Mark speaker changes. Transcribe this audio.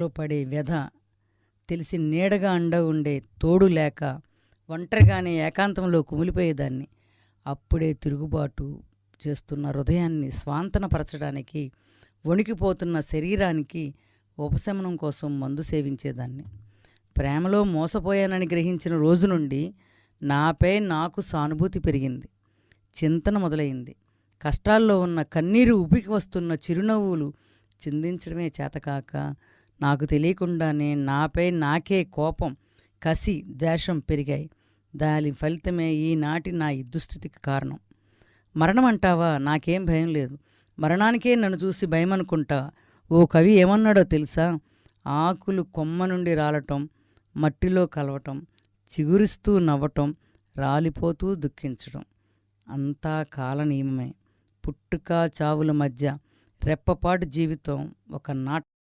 Speaker 1: లో పడే వ్యధ తెలిసి నీడగా అండ ఉండే తోడు లేక ఒంటరిగానే ఏకాంతంలో కుమిలిపోయేదాన్ని. అప్పుడే తిరుగుబాటు చేస్తున్న హృదయాన్ని స్వాంతనపరచడానికి వణికిపోతున్న శరీరానికి ఉపశమనం కోసం మందు సేవించేదాన్ని. ప్రేమలో మోసపోయానని గ్రహించిన రోజు నుండి నాపై నాకు సానుభూతి పెరిగింది. చింతన మొదలైంది. కష్టాల్లో ఉన్న కన్నీరు ఉపికి వస్తున్న చిరునవ్వులు చిందించడమే చేతకాక నాకు తెలియకుండానే నాపై నాకే కోపం కసి ద్వేషం పెరిగాయి. దాని ఫలితమే ఈనాటి నా దుస్థితికి కారణం. మరణం అంటావా? నాకేం భయం లేదు. మరణానికే నన్ను చూసి భయం అనుకుంటా ఓ కవి ఏమన్నాడో తెలుసా? ఆకులు కొమ్మ నుండి రాలటం మట్టిలో కలవటం చిగురిస్తూ నవ్వటం రాలిపోతూ దుఃఖించడం అంతా కాల నియమమే పుట్టుక చావుల మధ్య రెప్పపాటు జీవితం ఒక నాట